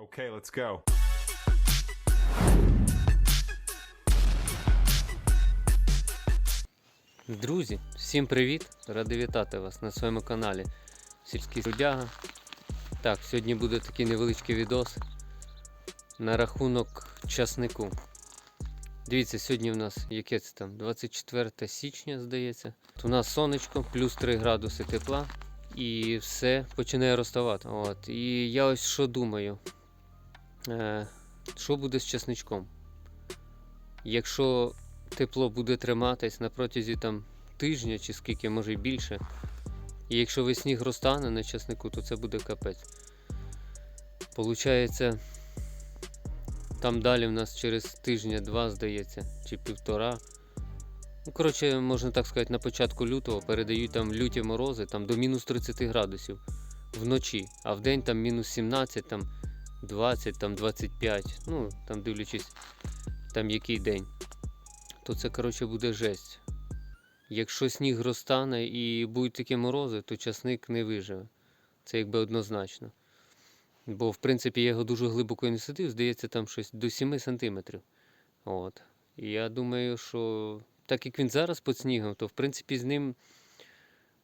Okay, let's go. Друзі, всім привіт! Радий вітати вас на своєму каналі Сільський Трудяга. Так, сьогодні буде такий невеличкий відос на рахунок часнику. Дивіться, сьогодні в нас яке це там 24 січня, здається. У нас сонечко, плюс 3 градуси тепла, і все починає розставати. От. І я ось що думаю. Е, що буде з часничком? Якщо тепло буде триматись на протязі там тижня чи скільки, може й більше. І якщо весь сніг розтане на часнику, то це буде капець. Получається, там далі в нас через тижня-два, здається, чи півтора. Ну, коротше, можна так сказати, на початку лютого передають там люті морози там до мінус 30 градусів вночі, а в день там мінус 17, там 20, там 25, ну там дивлячись, там який день то це коротше буде жесть. Якщо сніг розтане і будуть такі морози, то часник не виживе. Це якби однозначно. Бо в принципі я його дуже глибоко не садив, здається, там щось до 7 сантиметрів. От. І я думаю, що так як він зараз під снігом, то в принципі з ним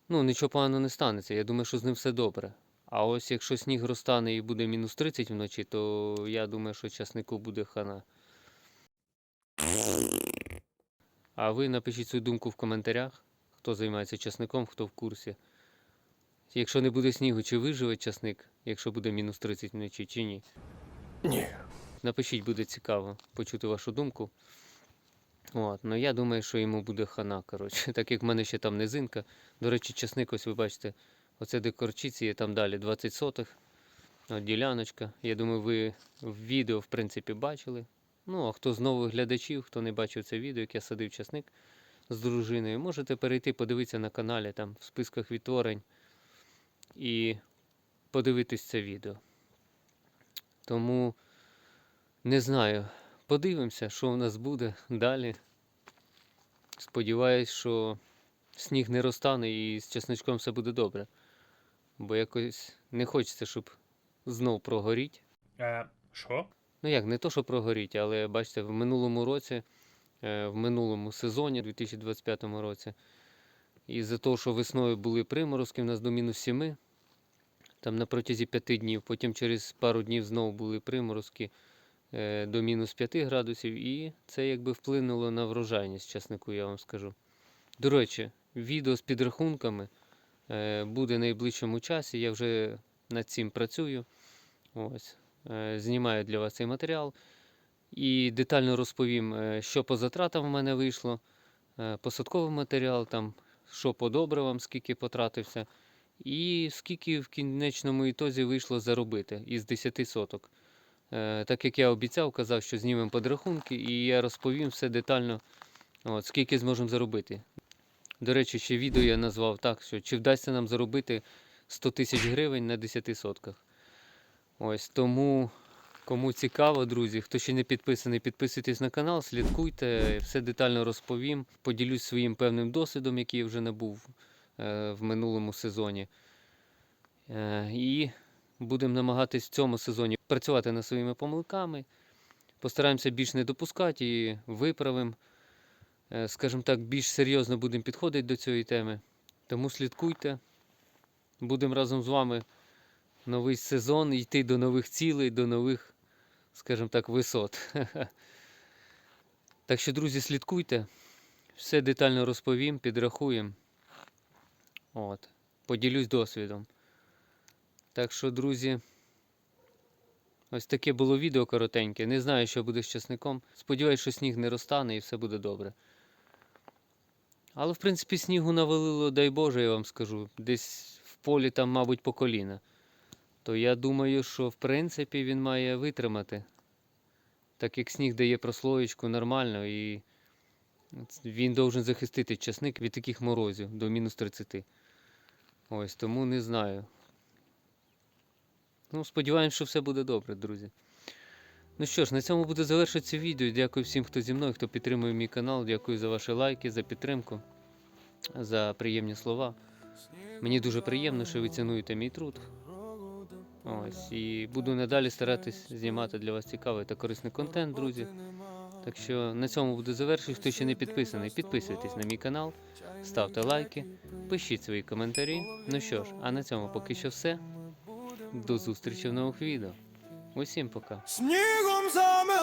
ну, нічого поганого не станеться. Я думаю, що з ним все добре. А ось якщо сніг розтане і буде мінус 30 вночі, то я думаю, що часнику буде хана. А ви напишіть свою думку в коментарях, хто займається часником, хто в курсі. Якщо не буде снігу, чи виживе часник, якщо буде мінус 30 вночі, чи ні. Ні. Напишіть, буде цікаво почути вашу думку. От, ну я думаю, що йому буде хана, коротше. Так як в мене ще там низинка. До речі, часник, ось ви бачите, оце де корчиці, там далі 20 сотих. От діляночка. Я думаю, ви в відео, в принципі, бачили. Ну, а хто з нових глядачів, хто не бачив це відео, як я садив часник з дружиною, можете перейти, подивитися на каналі, там в списках відтворень і подивитись це відео. Тому не знаю. Подивимося, що в нас буде далі. Сподіваюсь, що сніг не розтане і з часничком все буде добре. Бо якось не хочеться, щоб знов прогоріть. Е, що? Ну як, не то, що прогоріть, але бачите, в минулому році, е, в минулому сезоні, 2025 році, із-за того, що весною були приморозки, в нас до мінус 7, там на протязі 5 днів, потім через пару днів знову були приморозки е, до мінус 5 градусів, і це якби вплинуло на врожайність часнику, я вам скажу. До речі, відео з підрахунками буде в найближчому часі, я вже над цим працюю. Ось. Е, знімаю для вас цей матеріал і детально розповім, е, що по затратам в мене вийшло, е, посадковий матеріал, там, що по добривам, скільки потратився, і скільки в кінечному ітозі вийшло заробити із 10 соток. Е, Так як я обіцяв, казав, що знімемо подрахунки, і я розповім все детально, от, скільки зможемо заробити. До речі, ще відео я назвав так, що чи вдасться нам заробити 100 тисяч гривень на 10 сотках. Ось тому, кому цікаво, друзі, хто ще не підписаний, підписуйтесь на канал, слідкуйте, все детально розповім. Поділюсь своїм певним досвідом, який я вже набув е, в минулому сезоні. Е, і будемо намагатись в цьому сезоні працювати над своїми помилками. Постараємося більш не допускати і виправимо. Е, скажімо так, більш серйозно будемо підходити до цієї теми. Тому слідкуйте. Будемо разом з вами новий сезон, йти до нових цілей, до нових, скажімо так, висот. Так що, друзі, слідкуйте. Все детально розповім, підрахуємо. От. Поділюсь досвідом. Так що, друзі, ось таке було відео коротеньке. Не знаю, що буде з часником. Сподіваюсь, що сніг не розтане і все буде добре. Але, в принципі, снігу навалило, дай Боже, я вам скажу. Десь в полі там, мабуть, по коліна то я думаю, що в принципі він має витримати. Так як сніг дає прослоєчку нормально і він должен захистити часник від таких морозів до мінус 30. Ось тому не знаю. Ну, сподіваємось, що все буде добре, друзі. Ну що ж, на цьому буде завершитися відео. Дякую всім, хто зі мною, хто підтримує мій канал. Дякую за ваші лайки, за підтримку, за приємні слова. Мені дуже приємно, що ви цінуєте мій труд. Ось, і буду надалі старатись знімати для вас цікавий та корисний контент, друзі. Так що на цьому буду завершувати. Хто ще не підписаний, підписуйтесь на мій канал, ставте лайки, пишіть свої коментарі. Ну що ж, а на цьому поки що все. До зустрічі в нових відео. Усім пока. Снігом замело, та серце